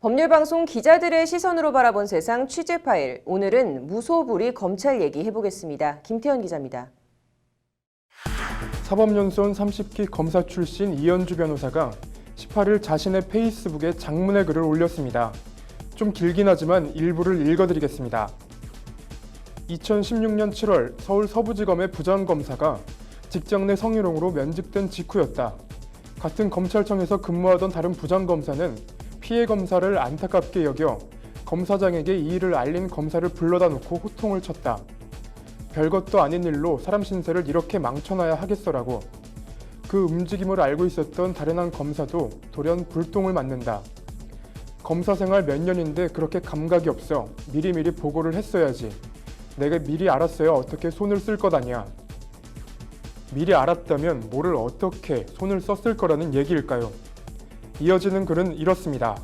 법률방송 기자들의 시선으로 바라본 세상 취재 파일. 오늘은 무소불위 검찰 얘기 해보겠습니다. 김태현 기자입니다. 사법연수원 30기 검사 출신 이현주 변호사가 18일 자신의 페이스북에 장문의 글을 올렸습니다. 좀 길긴 하지만 일부를 읽어드리겠습니다. 2016년 7월 서울 서부지검의 부장검사가 직장 내 성희롱으로 면직된 직후였다. 같은 검찰청에서 근무하던 다른 부장검사는 피해 검사를 안타깝게 여겨 검사장에게 이 일을 알린 검사를 불러다 놓고 호통을 쳤다. 별것도 아닌 일로 사람 신세를 이렇게 망쳐놔야 하겠어라고 그 움직임을 알고 있었던 다른 한 검사도 돌연 불똥을 맞는다. 검사 생활 몇 년인데 그렇게 감각이 없어 미리미리 보고를 했어야지. 내가 미리 알았어야 어떻게 손을 쓸것 아니야. 미리 알았다면 뭐를 어떻게 손을 썼을 거라는 얘기일까요? 이어지는 글은 이렇습니다.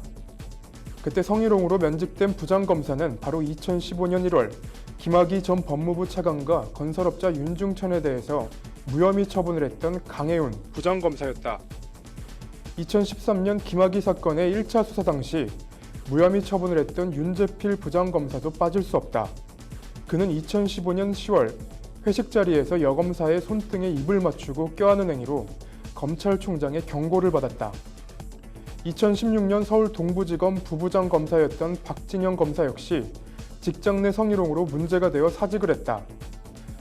그때 성희롱으로 면직된 부장검사는 바로 2015년 1월 김학의 전 법무부 차관과 건설업자 윤중천에 대해서 무혐의 처분을 했던 강혜운 부장검사였다. 2013년 김학의 사건의 1차 수사 당시 무혐의 처분을 했던 윤재필 부장검사도 빠질 수 없다. 그는 2015년 10월 회식 자리에서 여검사의 손등에 입을 맞추고 껴안은 행위로 검찰총장의 경고를 받았다. 2016년 서울 동부지검 부부장 검사였던 박진영 검사 역시 직장 내 성희롱으로 문제가 되어 사직을 했다.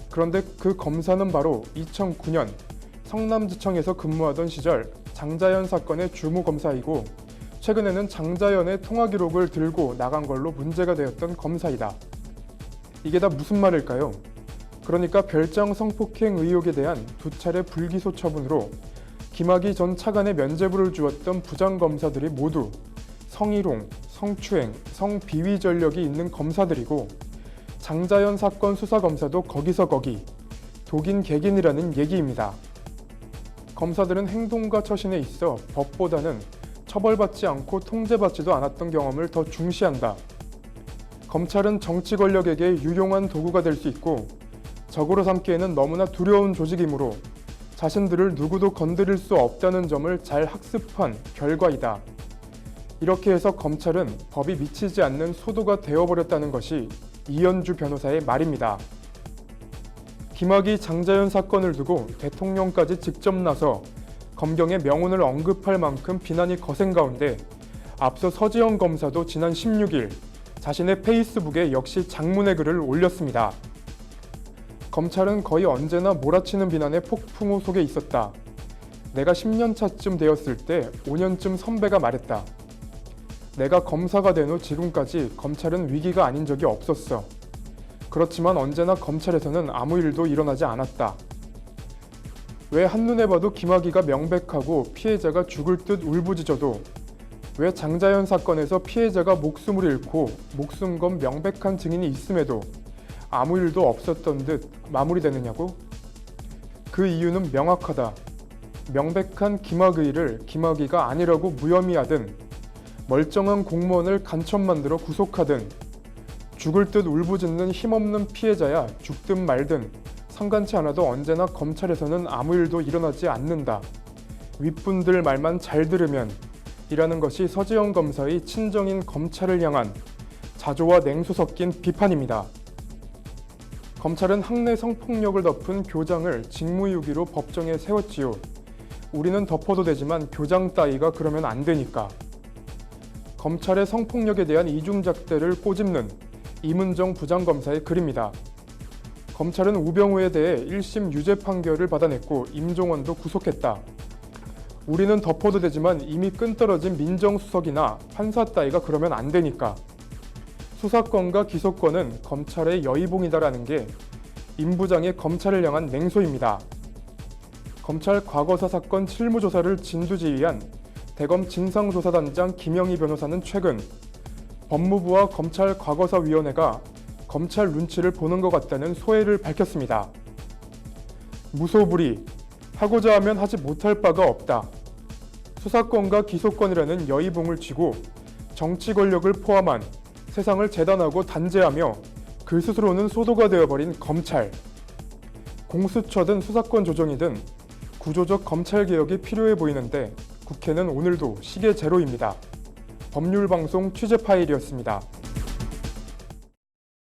그런데 그 검사는 바로 2009년 성남지청에서 근무하던 시절 장자연 사건의 주무 검사이고 최근에는 장자연의 통화 기록을 들고 나간 걸로 문제가 되었던 검사이다. 이게 다 무슨 말일까요? 그러니까 별장 성폭행 의혹에 대한 두 차례 불기소 처분으로 김학의 전 차관의 면죄부를 주었던 부장검사들이 모두 성희롱, 성추행, 성비위 전력이 있는 검사들이고 장자연 사건 수사검사도 거기서 거기 독인 객인이라는 얘기입니다. 검사들은 행동과 처신에 있어 법보다는 처벌받지 않고 통제받지도 않았던 경험을 더 중시한다. 검찰은 정치 권력에게 유용한 도구가 될 수 있고 적으로 삼기에는 너무나 두려운 조직이므로 자신들을 누구도 건드릴 수 없다는 점을 잘 학습한 결과이다. 이렇게 해서 검찰은 법이 미치지 않는 소도가 되어버렸다는 것이 이현주 변호사의 말입니다. 김학의 장자연 사건을 두고 대통령까지 직접 나서 검경의 명운을 언급할 만큼 비난이 거센 가운데 앞서 서지영 검사도 지난 16일 자신의 페이스북에 역시 장문의 글을 올렸습니다. 검찰은 거의 언제나 몰아치는 비난의 폭풍우 속에 있었다. 내가 10년 차쯤 되었을 때 5년쯤 선배가 말했다. 내가 검사가 된 후 지금까지 검찰은 위기가 아닌 적이 없었어. 그렇지만 언제나 검찰에서는 아무 일도 일어나지 않았다. 왜 한눈에 봐도 김학의가 명백하고 피해자가 죽을 듯 울부짖어도 왜 장자연 사건에서 피해자가 목숨을 잃고 목숨 건 명백한 증인이 있음에도 아무 일도 없었던 듯 마무리되느냐고? 그 이유는 명확하다. 명백한 김학의를 김학의가 아니라고 무혐의하든 멀쩡한 공무원을 간첩 만들어 구속하든 죽을 듯 울부짖는 힘없는 피해자야 죽든 말든 상관치 않아도 언제나 검찰에서는 아무 일도 일어나지 않는다. 윗분들 말만 잘 들으면 이라는 것이 서지영 검사의 친정인 검찰을 향한 자조와 냉소 섞인 비판입니다. 검찰은 학내 성폭력을 덮은 교장을 직무유기로 법정에 세웠지요. 우리는 덮어도 되지만 교장 따위가 그러면 안 되니까. 검찰의 성폭력에 대한 이중잣대를 꼬집는 이문정 부장검사의 글입니다. 검찰은 우병우에 대해 1심 유죄 판결을 받아냈고 임종원도 구속했다. 우리는 덮어도 되지만 이미 끈 떨어진 민정수석이나 판사 따위가 그러면 안 되니까. 수사권과 기소권은 검찰의 여의봉이다라는 게 임 부장의 검찰을 향한 냉소입니다. 검찰 과거사 사건 실무조사를 진두지휘한 대검 진상조사단장 김영희 변호사는 최근 법무부와 검찰 과거사위원회가 검찰 눈치를 보는 것 같다는 소회를 밝혔습니다. 무소불위, 하고자 하면 하지 못할 바가 없다. 수사권과 기소권이라는 여의봉을 쥐고 정치 권력을 포함한 세상을 재단하고 단죄하며 그 스스로는 소도가 되어버린 검찰. 공수처든 수사권 조정이든 구조적 검찰 개혁이 필요해 보이는데 국회는 오늘도 시계 제로입니다. 법률방송 취재 파일이었습니다.